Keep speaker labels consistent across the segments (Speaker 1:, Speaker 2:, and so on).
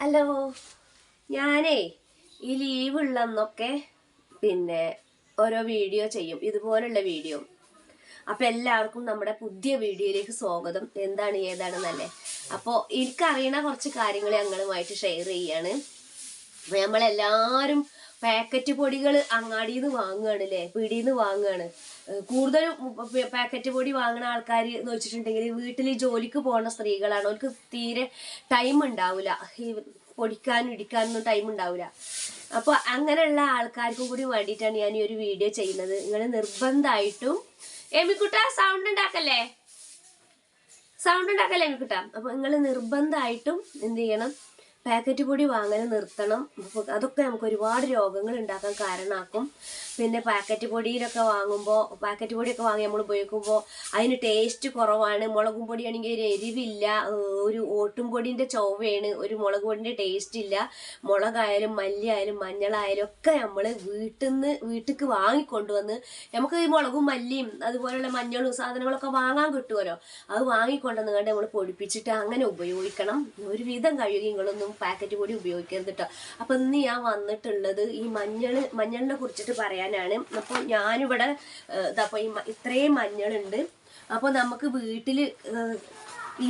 Speaker 1: Hello. ഞാനേ ഈ leave ഉള്ളന്നൊക്കെ പിന്നെ ഓരോ വീഡിയോ ചെയ്യും. ഇതുപോലുള്ള വീഡിയോ അപ്പോൾ എല്ലാവർക്കും നമ്മുടെ പുതിയ വീഡിയോയിലേക്ക് സ്വാഗതം. എന്താണ് ഏതാണെന്നല്ലേ? അപ്പോൾ എനിക്കറിയണ കുറച്ച് കാര്യങ്ങൾ ഞങ്ങളുമായിട്ട് ഷെയർ ചെയ്യാണ്. അപ്പോൾ നമ്മളെല്ലാരും പാക്കറ്റ് പൊടികൾ അങ്ങാടിയിൽ നിന്ന് വാങ്ങുകയാണ്. അല്ലേ പിടിയിൽ നിന്ന് വാങ്ങുകയാണ് കൂടുതൽ പാക്കറ്റ് പൊടി വാങ്ങുന്ന ആൾക്കാർ എന്ന് വെച്ചിട്ടുണ്ടെങ്കിൽ വീട്ടിൽ ജോലിക്ക് പോകുന്ന സ്ത്രീകളാണ്. അവർക്ക് തീരെ ടൈം ഉണ്ടാവില്ല ഈ പൊടിക്കാനും ഇടിക്കാനൊന്നും ടൈം ഉണ്ടാവില്ല അപ്പോൾ അങ്ങനെയുള്ള ആൾക്കാർക്കും കൂടി വേണ്ടിയിട്ടാണ് ഞാൻ ഈ ഒരു വീഡിയോ ചെയ്യുന്നത്. നിങ്ങൾ നിർബന്ധമായിട്ടും എമിക്കുട്ട സൗണ്ട് ഉണ്ടാക്കല്ലേ? സൗണ്ട് ഉണ്ടാക്കല്ലേ എമിക്കുട്ട അപ്പൊ നിങ്ങൾ നിർബന്ധമായിട്ടും എന്ത് ചെയ്യണം? പാക്കറ്റ് പൊടി വാങ്ങൽ നിർത്തണം. അതൊക്കെ നമുക്ക് ഒരുപാട് രോഗങ്ങൾ ഉണ്ടാക്കാൻ കാരണമാക്കും പിന്നെ പാക്കറ്റ് പൊടിയിലൊക്കെ വാങ്ങുമ്പോൾ പാക്കറ്റ് പൊടിയൊക്കെ വാങ്ങി നമ്മൾ ഉപയോഗിക്കുമ്പോൾ അതിന് ടേസ്റ്റ് കുറവാണ്. മുളകും പൊടിയാണെങ്കിൽ ഒരു എരിവില്ല. ഒരു ഓട്ടും പൊടിന്റെ ചൊവ്വയാണ്. ഒരു മുളക് പൊടിന്റെ ടേസ്റ്റ് ഇല്ല. മുളകായാലും മല്ലിയായാലും മഞ്ഞളായാലും ഒക്കെ നമ്മൾ വീട്ടിൽ നിന്ന് വീട്ടിലേക്ക് വാങ്ങിക്കൊണ്ടുവന്ന് നമുക്ക് ഈ മുളകും മല്ലിയും അതുപോലെയുള്ള മഞ്ഞളും സാധനങ്ങളൊക്കെ വാങ്ങാൻ കിട്ടുമല്ലോ അത് വാങ്ങിക്കൊണ്ടുവന്ന് കണ്ട് നമ്മൾ പൊടിപ്പിച്ചിട്ട് അങ്ങനെ ഉപയോഗിക്കണം. ഒരുവിധം കഴുകിയങ്ങളൊന്നും പാക്കറ്റ് കൂടി ഉപയോഗിക്കരുത് കേട്ടോ അപ്പം ഇന്ന് ഞാൻ വന്നിട്ടുള്ളത് ഈ മഞ്ഞൾ മഞ്ഞളിനെ കുറിച്ചിട്ട് പറയാനാണ്. അപ്പോൾ ഞാനിവിടെ ഇതപ്പോൾ ഈ ഇത്രയും മഞ്ഞളുണ്ട്. അപ്പോൾ നമുക്ക് വീട്ടിൽ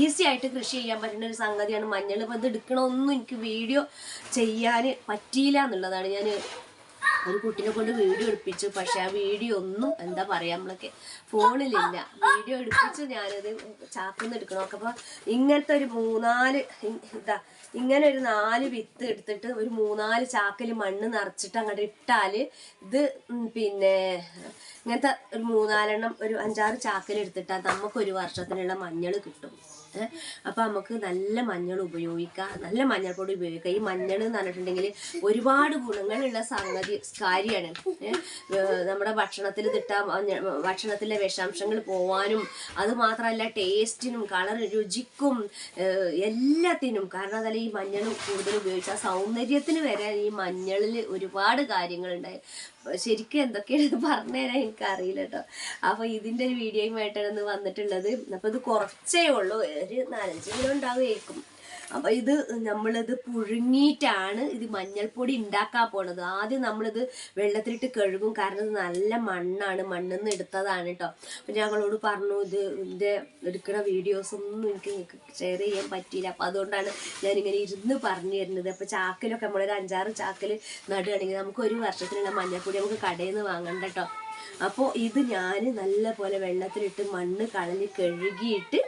Speaker 1: ഈസി ആയിട്ട് കൃഷി ചെയ്യാൻ പറ്റുന്ന ഒരു സംഗതിയാണ് മഞ്ഞൾ അപ്പോൾ ഇത് എടുക്കണമൊന്നും എനിക്ക് വീഡിയോ ചെയ്യാൻ പറ്റിയില്ല എന്നുള്ളതാണ്. ഞാൻ ഒരു കുട്ടീനെ കൊണ്ട് വീഡിയോ എടുപ്പിച്ചു. പക്ഷെ ആ വീഡിയോ ഒന്നും എന്താ പറയാ നമ്മളൊക്കെ ഫോണിലില്ല. വീഡിയോ എടുപ്പിച്ച് ഞാനത് ചാക്കുന്ന് എടുക്കണം. ഒക്കെ അപ്പൊ ഇങ്ങനത്തെ ഒരു മൂന്നാൽ ഇതാ ഇങ്ങനെ ഒരു നാല് വിത്ത് എടുത്തിട്ട് ഒരു മൂന്നാൽ ചാക്കിൽ മണ്ണ് നിറച്ചിട്ട് അങ്ങോട്ട് ഇട്ടാൽ ഇത് പിന്നെ ഇങ്ങനത്തെ ഒരു മൂന്നാലെണ്ണം ഒരു അഞ്ചാറ് ചാക്കിൽ എടുത്തിട്ടാൽ നമുക്ക് ഒരു വർഷത്തിനുള്ള മഞ്ഞൾ കിട്ടും. ഏഹ് അപ്പൊ നമുക്ക് നല്ല മഞ്ഞൾ ഉപയോഗിക്കാം നല്ല മഞ്ഞൾപ്പൊടി ഉപയോഗിക്കാം. ഈ മഞ്ഞൾ എന്ന് പറഞ്ഞിട്ടുണ്ടെങ്കിൽ ഒരുപാട് ഗുണങ്ങളുള്ള സംഗതി കാര്യമാണ്. നമ്മുടെ ഭക്ഷണത്തിൽ തിട്ട ഭക്ഷണത്തിലെ വിഷാംശങ്ങൾ പോവാനും അത് മാത്രമല്ല ടേസ്റ്റിനും കളർ രുചിക്കും എല്ലാത്തിനും. കാരണം അതല്ല ഈ മഞ്ഞൾ കൂടുതൽ ഉപയോഗിച്ചാൽ സൗന്ദര്യത്തിന് വരെ ഈ മഞ്ഞളിൽ ഒരുപാട് കാര്യങ്ങളുണ്ടായി. ശരിക്കും എന്തൊക്കെയാണ് പറഞ്ഞു തരാൻ എനിക്കറിയില്ല കേട്ടോ. അപ്പൊ ഇതിന്റെ ഒരു വീഡിയോയുമായിട്ടാണ് ഇന്ന് വന്നിട്ടുള്ളത്. അപ്പൊ ഇത് കുറച്ചേ ഉള്ളൂ. ഒരു നാലഞ്ച് കിലോ ഉണ്ടാവുമായിരിക്കും. അപ്പൊ ഇത് നമ്മളിത് പുഴുങ്ങിയിട്ടാണ് ഇത് മഞ്ഞൾപ്പൊടി ഉണ്ടാക്കാൻ പോണത്. ആദ്യം നമ്മളിത് വെള്ളത്തിലിട്ട് കഴുകും. കാരണം ഇത് നല്ല മണ്ണാണ്. മണ്ണിൽ നിന്ന് എടുത്തതാണ് കേട്ടോ അപ്പൊ ഞങ്ങളോട് പറഞ്ഞു ഇത് ഇതിന്റെ എടുക്കുന്ന വീഡിയോസ് ഒന്നും എനിക്ക് ഷെയർ ചെയ്യാൻ പറ്റിയില്ല. അപ്പൊ അതുകൊണ്ടാണ് ഞാനിങ്ങനെ ഇരുന്ന് പറഞ്ഞു തരുന്നത്. അപ്പൊ ചാക്കിലൊക്കെ നമ്മളൊരു അഞ്ചാറ് ചാക്കിൽ നടുകയാണെങ്കിൽ നമുക്ക് ഒരു വർഷത്തിനുള്ള മഞ്ഞൾപ്പൊടി നമുക്ക് കടയിൽ നിന്ന് വാങ്ങണ്ട കേട്ടോ അപ്പോൾ ഇത് ഞാൻ നല്ല പോലെ വെള്ളത്തിലിട്ട് മണ്ണ് കളഞ്ഞ് കഴുകിയിട്ട്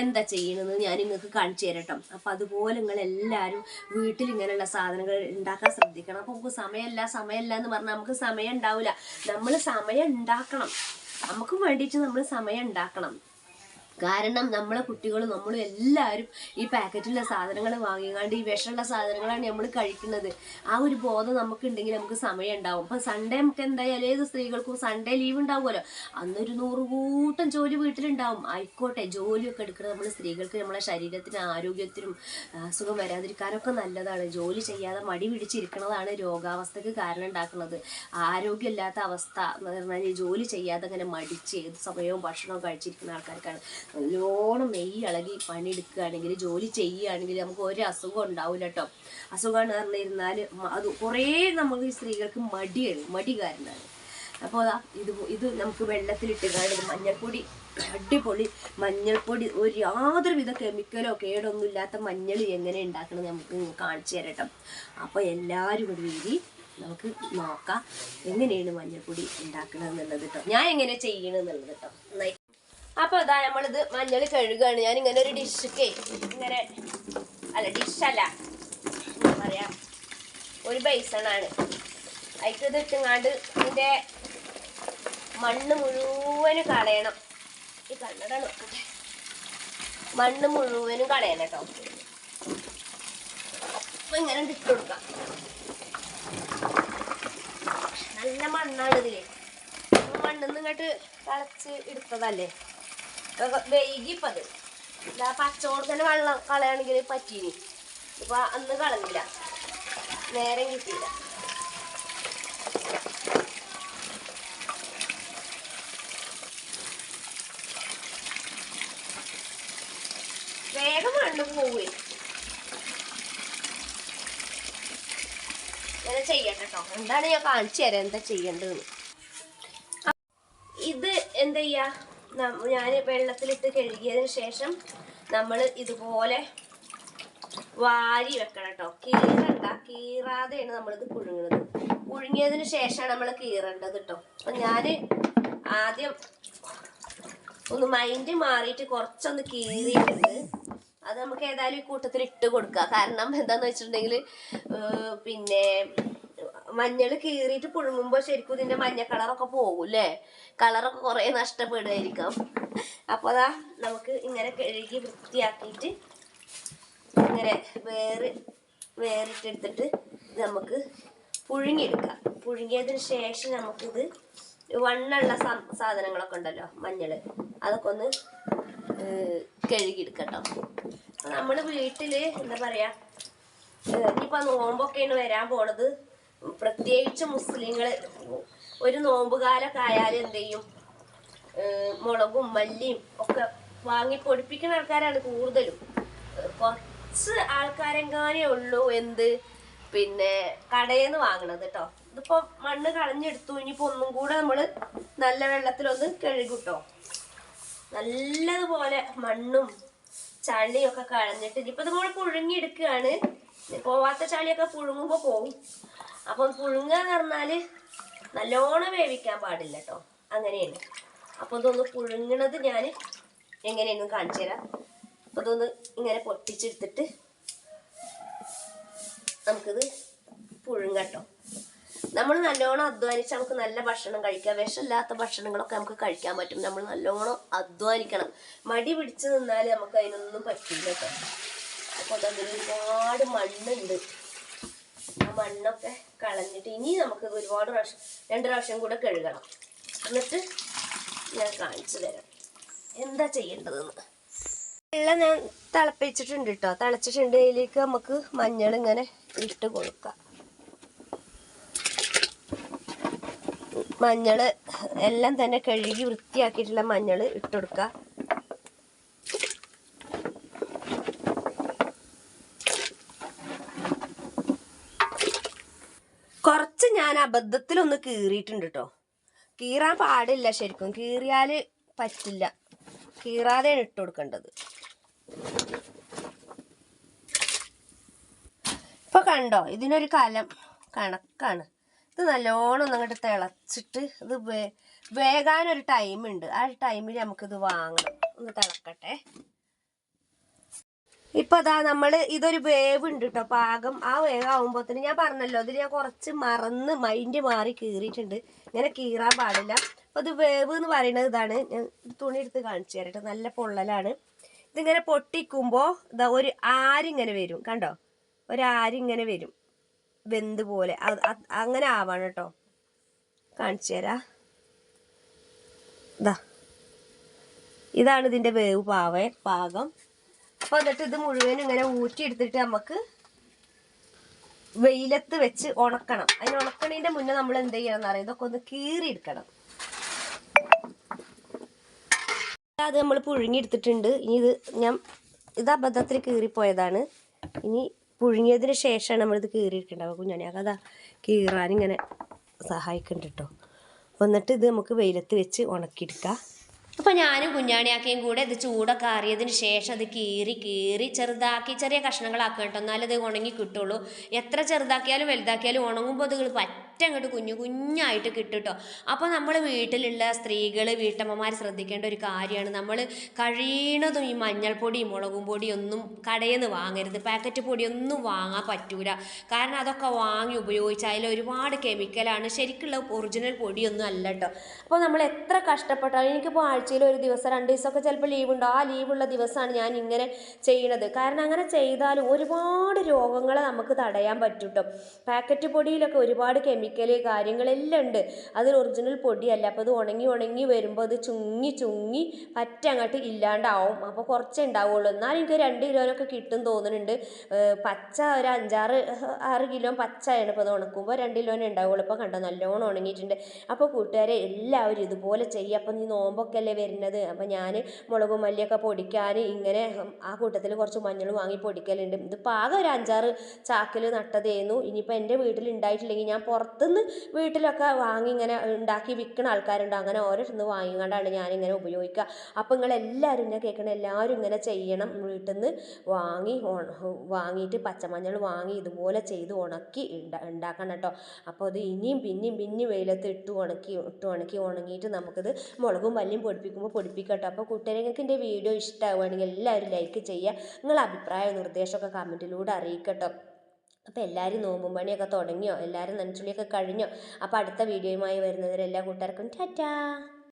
Speaker 1: എന്താ ചെയ്യണമെന്ന് ഞാൻ നിങ്ങൾക്ക് കാണിച്ചു തരട്ടോ. അപ്പം അതുപോലെ നിങ്ങൾ എല്ലാവരും വീട്ടിൽ ഇങ്ങനെയുള്ള സാധനങ്ങൾ ഉണ്ടാക്കാൻ ശ്രദ്ധിക്കണം. അപ്പോൾ നമുക്ക് സമയമല്ല സമയമല്ല എന്ന് പറഞ്ഞാൽ നമുക്ക് സമയം ഉണ്ടാവില്ല. നമ്മൾ സമയം ഉണ്ടാക്കണം. നമുക്ക് വേണ്ടിയിട്ട് നമ്മൾ സമയം ഉണ്ടാക്കണം. കാരണം നമ്മളെ കുട്ടികളും നമ്മളും എല്ലാവരും ഈ പാക്കറ്റിലുള്ള സാധനങ്ങൾ വാങ്ങിക്കാണ്ട് ഈ വിഷമുള്ള സാധനങ്ങളാണ് നമ്മൾ കഴിക്കുന്നത്. ആ ഒരു ബോധം നമുക്കുണ്ടെങ്കിൽ നമുക്ക് സമയം ഉണ്ടാവും ഇപ്പം സൺഡേ നമുക്ക് എന്തായാലും ഏത് സ്ത്രീകൾക്കും സൺഡേ ലീവ് ഉണ്ടാവുമല്ലോ. അന്നൊരു നൂറ് കൂട്ടം ജോലി വീട്ടിലുണ്ടാവും. ആയിക്കോട്ടെ ജോലിയൊക്കെ എടുക്കുന്നത് നമ്മൾ സ്ത്രീകൾക്ക് നമ്മളെ ശരീരത്തിന് ആരോഗ്യത്തിനും അസുഖം വരാതിരിക്കാനൊക്കെ നല്ലതാണ്. ജോലി ചെയ്യാതെ മടി പിടിച്ചിരിക്കുന്നതാണ് രോഗാവസ്ഥയ്ക്ക് കാരണം ഉണ്ടാക്കുന്നത്. ആരോഗ്യമില്ലാത്ത അവസ്ഥ എന്ന് പറഞ്ഞാൽ ജോലി ചെയ്യാതെ അങ്ങനെ മടിച്ച് ഏത് സമയവും ഭക്ഷണവും കഴിച്ചിരിക്കുന്ന ആൾക്കാർക്കാണ്. നല്ലോണം മെയ് ഇളകി പണിയെടുക്കുകയാണെങ്കിൽ ജോലി ചെയ്യുകയാണെങ്കിൽ നമുക്ക് ഒരു അസുഖം ഉണ്ടാവില്ല കേട്ടോ. അസുഖമാണ് പറഞ്ഞിരുന്നാൽ അത് കുറേ നമുക്ക് സ്ത്രീകൾക്ക് മടിയാണ് മടി കാരണമാണ്. അപ്പോൾ ഇത് ഇത് നമുക്ക് വെള്ളത്തിലിട്ട് കാണുന്നത് മഞ്ഞൾപ്പൊടി അടിപൊളി മഞ്ഞൾപ്പൊടി ഒരു യാതൊരുവിധ കെമിക്കലോ കേടൊന്നും ഇല്ലാത്ത മഞ്ഞൾ എങ്ങനെ ഉണ്ടാക്കണം നമുക്ക് കാണിച്ചു തരട്ടോ അപ്പോൾ എല്ലാവരും കൂടി രീതി നമുക്ക് നോക്കാം എങ്ങനെയാണ് മഞ്ഞൾപ്പൊടി ഉണ്ടാക്കണം എന്നുള്ളത് കേട്ടോ. ഞാൻ എങ്ങനെ ചെയ്യണമെന്നുള്ളത് കേട്ടോ. നന്നായി അപ്പൊ അതാ നമ്മളിത് മഞ്ഞൾ കഴുകുകയാണ് ഞാൻ ഇങ്ങനെ ഒരു ഡിഷൊക്കെ ഇങ്ങനെ അല്ല ഡിഷല്ല പറയാ? ഒരു ബേസണാണ് അതിക്ക് ഇട്ടുങ്ങാണ്ട് മണ്ണ് മുഴുവനും കളയണം. ഈ കണ്ണടാണ്. മണ്ണ് മുഴുവനും കളയണം കേട്ടോ അപ്പൊ ഇങ്ങനെ ഇട്ട് കൊടുക്കാം. നല്ല മണ്ണാണ് ഇതിൽ. മണ്ണിന്ന് ഇങ്ങോട്ട് കളച്ച് എടുത്തതല്ലേ? വൈകിപ്പത് ആ തന്നെ വെള്ളം കളയാണെങ്കിൽ പറ്റീനി. ഇപ്പൊ അന്ന് കളഞ്ഞില്ല. നേരം കിട്ടിയില്ല. വേഗം വേണ്ട പോവേ. ഇങ്ങനെ ചെയ്യട്ടെ കേട്ടോ എന്താണ് ഞാൻ കാണിച്ചു തരാം. എന്താ ചെയ്യേണ്ടതെന്ന്. ഇത് എന്താ ചെയ്യാ ഞാൻ വെള്ളത്തിലിട്ട് കഴുകിയതിന് ശേഷം നമ്മൾ ഇതുപോലെ വാരി വെക്കണം കേട്ടോ കീറണ്ട. കീറാതെയാണ് നമ്മളിത് പുഴുങ്ങുന്നത് പുഴുങ്ങിയതിന് ശേഷമാണ് നമ്മൾ കീറേണ്ടത് കേട്ടോ അപ്പൊ ഞാൻ ആദ്യം ഒന്ന് മൈൻഡ് മാറിയിട്ട് കുറച്ചൊന്ന് കീറിയിട്ടുണ്ട് അത് നമുക്ക് ഏതായാലും ഈ കൂട്ടത്തിൽ ഇട്ട് കൊടുക്കുക കാരണം എന്താന്ന് വെച്ചിട്ടുണ്ടെങ്കിൽ പിന്നെ മഞ്ഞൾ കീറിയിട്ട് പുഴുങ്ങുമ്പോൾ ശരിക്കും ഇതിന്റെ മഞ്ഞ കളറൊക്കെ പോകും അല്ലേ കളറൊക്കെ കുറേ നഷ്ടപ്പെടുമായിരിക്കാം അപ്പോൾ അതാ നമുക്ക് ഇങ്ങനെ കഴുകി വൃത്തിയാക്കിയിട്ട് ഇങ്ങനെ വേറ് വേറിട്ടെടുത്തിട്ട് നമുക്ക് പുഴുങ്ങിയെടുക്കാം. പുഴുങ്ങിയതിന് ശേഷം നമുക്കിത് വണ്ണുള്ള സാധനങ്ങളൊക്കെ ഉണ്ടല്ലോ മഞ്ഞൾ. അതൊക്കെ ഒന്ന് കഴുകിയെടുക്കട്ടോ. നമ്മൾ വീട്ടിൽ എന്താ പറയാ ഇനിയിപ്പോൾ ഇനിയിപ്പോ നോമ്പൊക്കെയാണ് വരാൻ പോണത്. പ്രത്യേകിച്ച് മുസ്ലിങ്ങൾ ഒരു നോമ്പുകാലൊക്കെ എന്ത് ചെയ്യും മുളകും മല്ലിയും ഒക്കെ വാങ്ങി പൊടിപ്പിക്കുന്ന ആൾക്കാരാണ് കൂടുതലും. കുറച്ച് ആൾക്കാരെങ്ങാനേ ഉള്ളൂ എന്ത്? പിന്നെ കടയിൽ നിന്ന് വാങ്ങണത് കേട്ടോ ഇതിപ്പോ മണ്ണ് കളഞ്ഞെടുത്തു. ഇനിയിപ്പോ ഒന്നും കൂടെ നമ്മൾ നല്ല വെള്ളത്തിലൊന്ന് കഴുകൂട്ടോ. നല്ലതുപോലെ മണ്ണും ചളിയും ഒക്കെ കളഞ്ഞിട്ട് ഇനിയിപ്പോ നമ്മൾ പുഴുങ്ങിയെടുക്കുകയാണ് പോവാത്ത ചളിയൊക്കെ പുഴുങ്ങുമ്പോ പോവും. അപ്പം പുഴുങ്ങുക എന്ന് പറഞ്ഞാൽ നല്ലോണം വേവിക്കാൻ പാടില്ല കേട്ടോ അങ്ങനെയാണ്. അപ്പൊ ഇതൊന്ന് പുഴുങ്ങണത് ഞാൻ എങ്ങനെയെന്ന് കാണിച്ചു തരാം. അപ്പൊ ഇതൊന്ന് ഇങ്ങനെ പൊട്ടിച്ചെടുത്തിട്ട് നമുക്കിത് പുഴുങ്ങട്ടോ നമ്മൾ നല്ലോണം അധ്വാനിച്ച് നമുക്ക് നല്ല ഭക്ഷണം കഴിക്കാം. വിഷമില്ലാത്ത ഭക്ഷണങ്ങളൊക്കെ നമുക്ക് കഴിക്കാൻ പറ്റും. നമ്മൾ നല്ലോണം അധ്വാനിക്കണം. മടി പിടിച്ച് നിന്നാൽ നമുക്ക് അതിനൊന്നും പറ്റില്ല കേട്ടോ അപ്പോൾ അതിൽ ഒരുപാട് മണ്ണുണ്ട്. ആ മണ്ണൊക്കെ കളഞ്ഞിട്ട് ഇനി നമുക്ക് ഒരുപാട് പ്രാവശ്യം രണ്ട് പ്രാവശ്യം കൂടെ കഴുകണം. എന്നിട്ട് ഞാൻ കാണിച്ചു തരാം. എന്താ ചെയ്യേണ്ടതെന്ന്. വെള്ളം ഞാൻ തിളപ്പിച്ചിട്ടുണ്ട് കേട്ടോ തിളച്ചിട്ടുണ്ട് അതിലേക്ക് നമുക്ക് മഞ്ഞൾ ഇങ്ങനെ ഇട്ട് കൊടുക്കാം. മഞ്ഞൾ എല്ലാം തന്നെ കഴുകി വൃത്തിയാക്കിയിട്ടുള്ള മഞ്ഞൾ ഇട്ടുകൊടുക്കുക കുറച്ച് ഞാൻ അബദ്ധത്തിലൊന്ന് കീറിയിട്ടുണ്ട് കേട്ടോ കീറാൻ പാടില്ല ശരിക്കും. കീറിയാൽ പറ്റില്ല. കീറാതെയാണ് ഇട്ട് കൊടുക്കേണ്ടത്. ഇപ്പൊ കണ്ടോ? ഇതിനൊരു കലം കണക്കാണ്. ഇത് നല്ലോണം അങ്ങോട്ട് തിളച്ചിട്ട് ഇത് വേ വേകാനൊരു ടൈമുണ്ട് ആ ടൈമിൽ നമുക്കിത് വാങ്ങണം. ഒന്ന് തിളക്കട്ടെ. ഇപ്പൊ അതാ നമ്മൾ ഇതൊരു വേവ് ഉണ്ട് കേട്ടോ പാകം ആ വേവ് ആകുമ്പോത്തിന് ഞാൻ പറഞ്ഞല്ലോ അതിൽ ഞാൻ കുറച്ച് മറന്ന് മൈൻഡ് മാറി കീറിയിട്ടുണ്ട്. ഇങ്ങനെ കീറാൻ പാടില്ല. അപ്പൊ ഇത് വേവ് എന്ന് പറയുന്നത് ഇതാണ്. ഞാൻ തുണി എടുത്ത് കാണിച്ചു തരട്ടെ നല്ല പൊള്ളലാണ്. ഇതിങ്ങനെ പൊട്ടിക്കുമ്പോ ഇതാ ഒരു ആരിങ്ങനെ വരും. കണ്ടോ? ഒരു ആരിങ്ങനെ വരും. വെന്ത് പോലെ. അങ്ങനെ ആവാണ് കേട്ടോ കാണിച്ചു തരാ. ഇതാ ഇതാണ് ഇതിന്റെ വേവ് പാവേ പാകം. അപ്പൊ എന്നിട്ട് ഇത് മുഴുവൻ ഇങ്ങനെ ഊറ്റിയെടുത്തിട്ട് നമുക്ക് വെയിലത്ത് വെച്ച് ഉണക്കണം. അതിന് ഉണക്കണതിന്റെ മുന്നേ നമ്മൾ എന്ത് ചെയ്യണം അറിയാം? ഇതൊക്കെ ഒന്ന് കീറിയെടുക്കണം. അത് നമ്മൾ പുഴുങ്ങിയെടുത്തിട്ടുണ്ട്. ഇനി ഇത് ഞാൻ ഇത് അബദ്ധത്തിൽ കീറിപ്പോയതാണ്. ഇനി പുഴുങ്ങിയതിന് ശേഷമാണ് നമ്മളിത് കീറിയിരിക്കേണ്ടത് കുഞ്ഞാണി അതാ കീറാനിങ്ങനെ സഹായിക്കുന്നുണ്ട് കേട്ടോ വന്നിട്ട് ഇത് നമുക്ക് വെയിലത്ത് വെച്ച് ഉണക്കിയെടുക്കാം. അപ്പോൾ ഞാനും കുഞ്ഞാണിയാക്കിയും കൂടെ ഇത് ചൂടൊക്കെ ആറിയതിന് ശേഷം അത് കീറി കീറി ചെറുതാക്കി ചെറിയ കഷ്ണങ്ങളാക്കുക കേട്ടോ എന്നാലേ ഇത് ഉണങ്ങി കിട്ടുള്ളൂ. എത്ര ചെറുതാക്കിയാലും വലുതാക്കിയാലും ഉണങ്ങുമ്പോൾ അത് പറ്റ അങ്ങോട്ട് കുഞ്ഞു കുഞ്ഞായിട്ട് കിട്ടുട്ടോ. കേട്ടോ അപ്പോൾ നമ്മൾ വീട്ടിലുള്ള സ്ത്രീകൾ വീട്ടമ്മമാർ ശ്രദ്ധിക്കേണ്ട ഒരു കാര്യമാണ്. നമ്മൾ കഴിയണതും ഈ മഞ്ഞൾപ്പൊടിയും മുളകും പൊടിയും ഒന്നും കടയിൽ നിന്ന് വാങ്ങരുത്. പാക്കറ്റ് പൊടിയൊന്നും വാങ്ങാൻ പറ്റൂല. കാരണം അതൊക്കെ വാങ്ങി ഉപയോഗിച്ച് അതിൽ ഒരുപാട് കെമിക്കലാണ് ശരിക്കുള്ള ഒറിജിനൽ പൊടിയൊന്നും അല്ല കേട്ടോ അപ്പോൾ നമ്മൾ എത്ര കഷ്ടപ്പെട്ടാലും എനിക്കിപ്പോൾ ആഴ്ചയിൽ ഒരു ദിവസം രണ്ട് ദിവസമൊക്കെ ചിലപ്പോൾ ലീവ് ഉണ്ടോ. ആ ലീവുള്ള ദിവസമാണ് ഞാൻ ഇങ്ങനെ ചെയ്യണത്. കാരണം അങ്ങനെ ചെയ്താലും ഒരുപാട് രോഗങ്ങളെ നമുക്ക് തടയാൻ പറ്റും കേട്ടോ പാക്കറ്റ് പൊടിയിലൊക്കെ ഒരുപാട് കെമിക്കൽ കെമിക്കൽ കാര്യങ്ങളെല്ലാം ഉണ്ട്. അതിൽ ഒറിജിനൽ പൊടിയല്ല. അപ്പോൾ അത് ഉണങ്ങി ഉണങ്ങി വരുമ്പോൾ അത് ചുങ്ങി ചുങ്ങി പറ്റ അങ്ങോട്ട് ഇല്ലാണ്ടാവും. അപ്പോൾ കുറച്ചേ ഉണ്ടാവുള്ളൂ. എന്നാലും എനിക്ക് രണ്ട് കിലോനൊക്കെ കിട്ടും തോന്നുന്നുണ്ട്. പച്ച ഒരു അഞ്ചാറ് ആറ് കിലോ പച്ചയാണ് ഇപ്പോൾ അത് ഉണക്കുമ്പോൾ രണ്ട് കിലോനെ ഉണ്ടാവുള്ളൂ. ഇപ്പോൾ കണ്ടോ നല്ലോണം ഉണങ്ങിയിട്ടുണ്ട്. അപ്പോൾ കൂട്ടുകാരെ എല്ലാവരും ഇതുപോലെ ചെയ്യുക അപ്പം നീ നോമ്പൊക്കെ അല്ലേ വരുന്നത്. അപ്പം ഞാൻ മുളകും മല്ലിയൊക്കെ പൊടിക്കാൻ ഇങ്ങനെ ആ കൂട്ടത്തിൽ കുറച്ച് മഞ്ഞൾ വാങ്ങി പൊടിക്കലുണ്ട്. ഇതിപ്പോൾ ആകെ ഒരു അഞ്ചാറ് ചാക്കിൽ നട്ടതേന്നു. ഇനിയിപ്പോൾ എന്റെ വീട്ടിൽ ഉണ്ടായിട്ടില്ലെങ്കിൽ ഞാൻ പുറത്തുനിന്ന് വീട്ടിലൊക്കെ വാങ്ങി ഇങ്ങനെ ഉണ്ടാക്കി വിൽക്കുന്ന ആൾക്കാരുണ്ട്. അങ്ങനെ ഓരോരുന്ന് വാങ്ങിക്കൊണ്ടാണ് ഞാനിങ്ങനെ ഉപയോഗിക്കുക അപ്പോൾ നിങ്ങളെല്ലാവരും എന്നെ കേൾക്കണം എല്ലാവരും ഇങ്ങനെ ചെയ്യണം. വീട്ടിൽ നിന്ന് വാങ്ങി വാങ്ങിയിട്ട് പച്ചമഞ്ഞൾ വാങ്ങി ഇതുപോലെ ചെയ്ത് ഉണക്കി ഉണ്ടാ ഉണ്ടാക്കണം കേട്ടോ. അപ്പോൾ അത് ഇനിയും പിന്നെയും പിന്നെയും വെയിലത്ത് ഇട്ട് ഉണക്കി ഇട്ട് ഉണക്കി ഉണങ്ങിയിട്ട് നമുക്കിത് മുളകും മല്ലിയും പൊടിപ്പിക്കുമ്പോൾ പൊടിപ്പിക്കട്ടോ അപ്പോൾ കുട്ടികൾക്ക് എന്റെ വീഡിയോ ഇഷ്ടമാവുകയാണെങ്കിൽ എല്ലാവരും ലൈക്ക് ചെയ്യുക. നിങ്ങളുടെ അഭിപ്രായ നിർദ്ദേശമൊക്കെ കമന്റിലൂടെ അറിയിക്കട്ടോ. അപ്പോൾ എല്ലാവരും നോമ്പും പണിയൊക്കെ തുടങ്ങിയോ? എല്ലാവരും നനച്ചുള്ളിയൊക്കെ കഴിഞ്ഞോ? അപ്പോൾ അടുത്ത വീഡിയോയുമായി വരുന്നവരെല്ലാ കൂട്ടുകാർക്കും ടാറ്റാ!